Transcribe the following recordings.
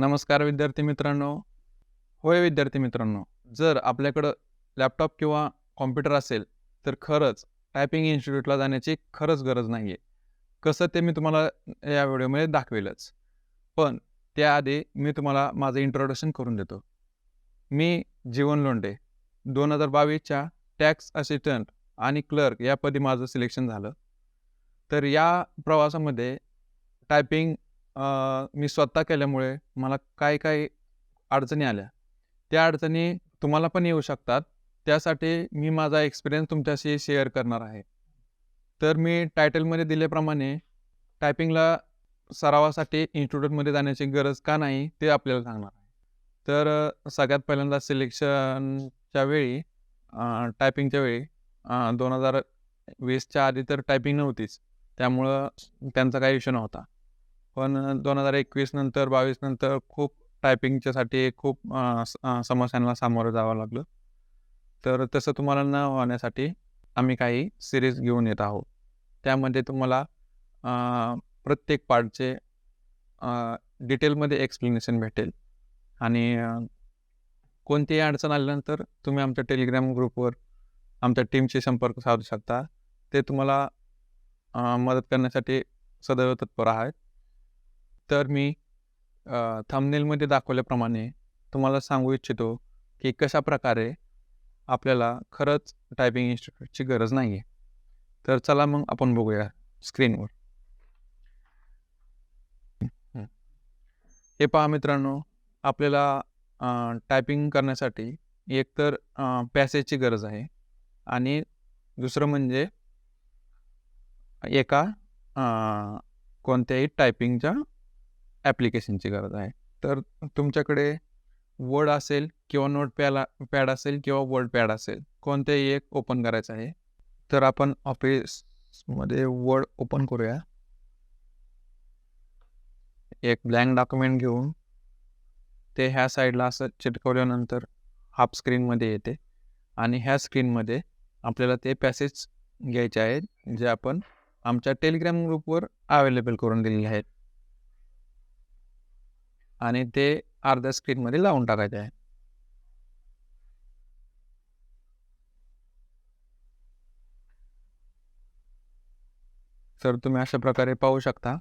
नमस्कार विद्यार्थी मित्रांनो. होय विद्यार्थी मित्रांनो जर आपल्याकडं लॅपटॉप किंवा कॉम्प्युटर असेल तर खरंच टायपिंग इन्स्टिट्यूटला जाण्याची खरंच गरज नाही आहे कसं ते मी तुम्हाला या व्हिडिओमध्ये दाखवेलच. पण त्याआधी मी तुम्हाला माझं इंट्रोडक्शन करून देतो. मी जीवन लोंडे दोन हजार बावीसच्या टॅक्स असिस्टंट आणि क्लर्क या पदी माझं सिलेक्शन झालं. तर या प्रवासामध्ये टायपिंग मी स्वतः केल्यामुळे मला काय काय अडचणी आल्या. त्या अडचणी तुम्हाला पण येऊ शकतात. त्यासाठी मी माझा एक्सपिरियन्स तुमच्याशी शेअर करणार आहे. तर मी टायटलमध्ये दिल्याप्रमाणे टायपिंगला सरावासाठी इन्स्टिट्यूटमध्ये जाण्याची गरज का नाही ते आपल्याला सांगणार आहे. तर सगळ्यात पहिल्यांदा सिलेक्शनच्या वेळी टायपिंगच्या वेळी दोन हजार वीसच्या आधी तर टायपिंग नव्हतीच. त्यामुळं त्यांचा काही इश्यू नव्हता. पण दोन हजार एकवीस नंतर बावीस नंतर खूप टायपिंगच्यासाठी खूप समस्यांना सामोरं जावं लागलं. तर तसं तुम्हाला न होण्यासाठी आम्ही काही सिरीज घेऊन येत आहोत. त्यामध्ये तुम्हाला प्रत्येक पार्टचे डिटेलमध्ये एक्सप्लेनेशन भेटेल. आणि कोणतीही अडचण आल्यानंतर तुम्ही आमच्या टेलिग्राम ग्रुपवर आमच्या टीमशी संपर्क साधू शकता. ते तुम्हाला मदत करण्यासाठी सदैव तत्पर आहेत. तर मी थंबनेलमध्ये दाखवल्याप्रमाणे तुम्हाला सांगू इच्छितो की कशा प्रकारे आपल्याला खरंच टायपिंग इन्स्टिट्यूटची गरज नाही आहे तर चला मग आपण बघूया स्क्रीनवर हे. पहा मित्रांनो आपल्याला टायपिंग करण्यासाठी एकतर पॅसेजची गरज आहे आणि दुसरं म्हणजे एका कोणत्याही टायपिंगच्या ॲप्लिकेशनची गरज आहे. तर तुमच्याकडे वर्ड असेल किंवा नोट पॅला पॅड असेल किंवा वर्ड पॅड असेल कोणतेही एक ओपन करायचं आहे. तर आपण ऑफिसमध्ये वर्ड ओपन करूया. एक ब्लँक डॉक्युमेंट घेऊन ते ह्या साईडला असं चिटकवल्यानंतर हाफ स्क्रीनमध्ये येते. आणि ह्या स्क्रीनमध्ये आपल्याला ते पॅसेज घ्यायचे आहेत जे आपण आमच्या टेलिग्राम ग्रुपवर अवेलेबल करून दिलेले आहेत. आणि ते अर्ध्या स्क्रीनमध्ये लावून टाकायचे आहे. तर तुम्ही अशा प्रकारे पाहू शकता.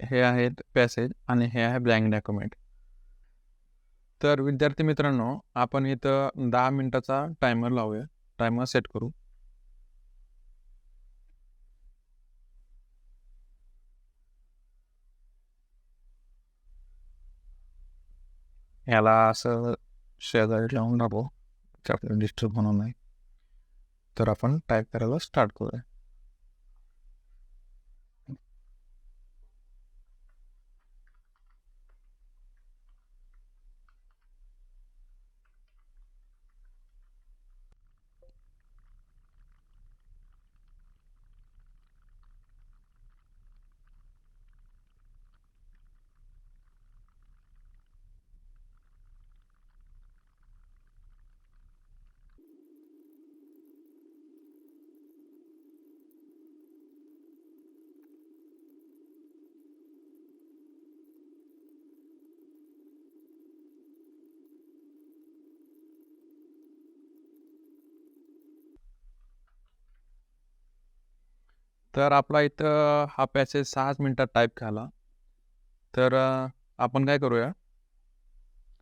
हे आहेत पॅसेज आणि हे आहे ब्लँक डॉक्युमेंट तर विद्यार्थी मित्रांनो आपण इथं दहा मिनटाचा टायमर लावूया. टायमर सेट करू. ह्याला असं शेजारी लावून टाकू की आपल्याला डिस्टर्ब होणार नाही तर आपण टाईप करायला स्टार्ट करूया तर आपला इथं हा पॅसेज सहाच मिनटात टाईप झाला. तर आपण काय करूया?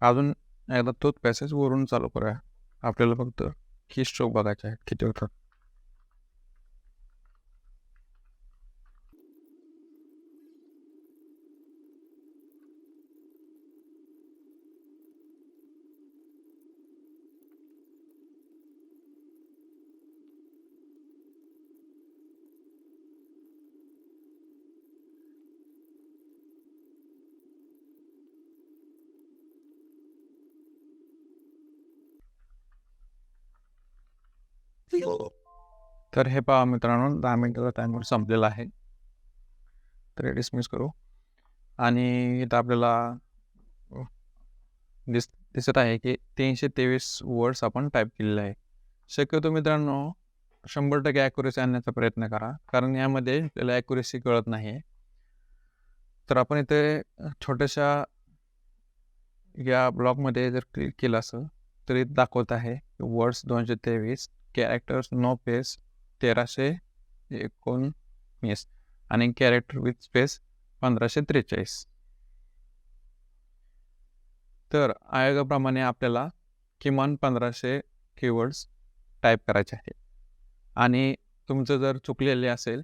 अजून एकदा तोच पॅसेज वरून चालू करूया. आपल्याला फक्त की स्ट्रोक बघायचा आहे. किती होतात? तर हे पहा मित्रांनो दहा मिनिटाचा टायमर संपलेला आहे. तर हे डिसमिस करू. आणि इथं आपल्याला दिस दिसत आहे की तीनशे तेवीस वर्ड्स आपण टाईप केलेले आहे. शक्यतो मित्रांनो शंभर टक्के ॲक्युरेसी आणण्याचा प्रयत्न करा. कारण यामध्ये त्याला ॲक्युरेसी कळत नाही आहे तर आपण इथे छोट्याशा या ब्लॉकमध्ये जर क्लिक केलं असं तर दाखवत आहे वर्ड्स दोनशे तेवीस कॅरेक्टर्स नो पेस तेराशे एकोणवीस आणि कॅरेक्टर विथ स्पेस पंधराशे त्रेचाळीस तर आयोगाप्रमाणे आपल्याला किमान पंधराशे कीवर्ड्स टाईप करायचे आहे आणि तुमचं जर चुकलेले असेल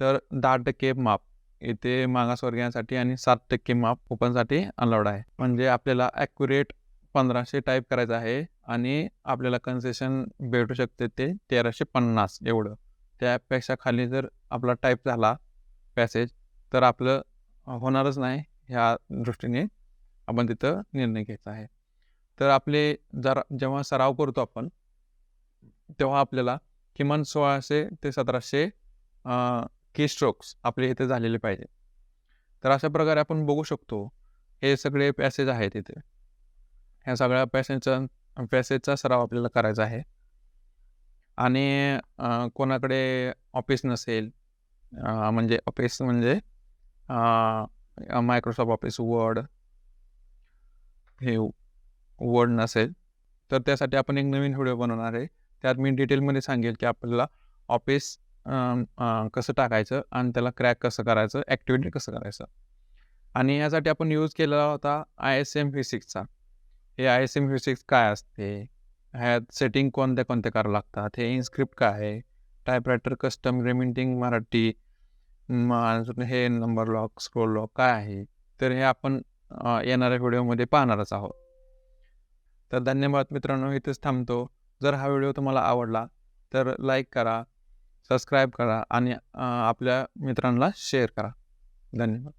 तर दहा टक्के माप इथे मागासवर्गीयांसाठी आणि सात टक्के माप ओपनसाठी अलाउड आहे म्हणजे आपल्याला ॲक्युरेट पंधराशे टाईप करायचं आहे आणि आपल्याला कन्सेशन भेटू शकते ते तेराशे पन्नास एवढं. त्यापेक्षा खाली जर आपला टाईप झाला पॅसेज तर आपलं होणारच नाही ह्या दृष्टीने आपण तिथं निर्णय घ्यायचा आहे. तर आपले जरा जेव्हा सराव करतो आपण तेव्हा आपल्याला किमान सोळाशे ते सतराशे की स्ट्रोक्स आपले इथे झालेले पाहिजे. तर अशा प्रकारे आपण बघू शकतो हे सगळे पॅसेज आहेत इथे. ह्या सगळ्या पॅसेजचा पॅसेजचा सराव आपल्याला करायचा आहे. आणि कोणाकडे ऑफिस नसेल म्हणजे ऑफिस म्हणजे मायक्रोसॉफ्ट ऑफिस वर्ड हे वर्ड नसेल तर त्यासाठी आपण एक नवीन व्हिडिओ बनवणार आहे. त्यात मी डिटेलमध्ये सांगेल की आपल्याला ऑफिस कसं टाकायचं आणि त्याला क्रॅक कसं करायचं ॲक्टिव्हिटी कसं करायचं. आणि यासाठी आपण यूज केलेला होता आय एस एम फिजिक्सचा. हे आय एस एम फिजिक्स काय असते? ह्यात सेटिंग कोणत्या कोणत्या करावं लागतात? हे इन्स्क्रिप्ट काय आहे? टायपरायटर कस्टम रेमिंटिंग मराठी अजून हे नंबर लॉक स्क्रोल लॉक काय आहे? तर हे आपण येणाऱ्या व्हिडिओमध्ये पाहणारच आहोत. तर धन्यवाद मित्रांनो इथेच थांबतो. जर हा व्हिडिओ तुम्हाला आवडला तर लाईक करा सबस्क्राईब करा आणि आपल्या मित्रांना शेअर करा. धन्यवाद.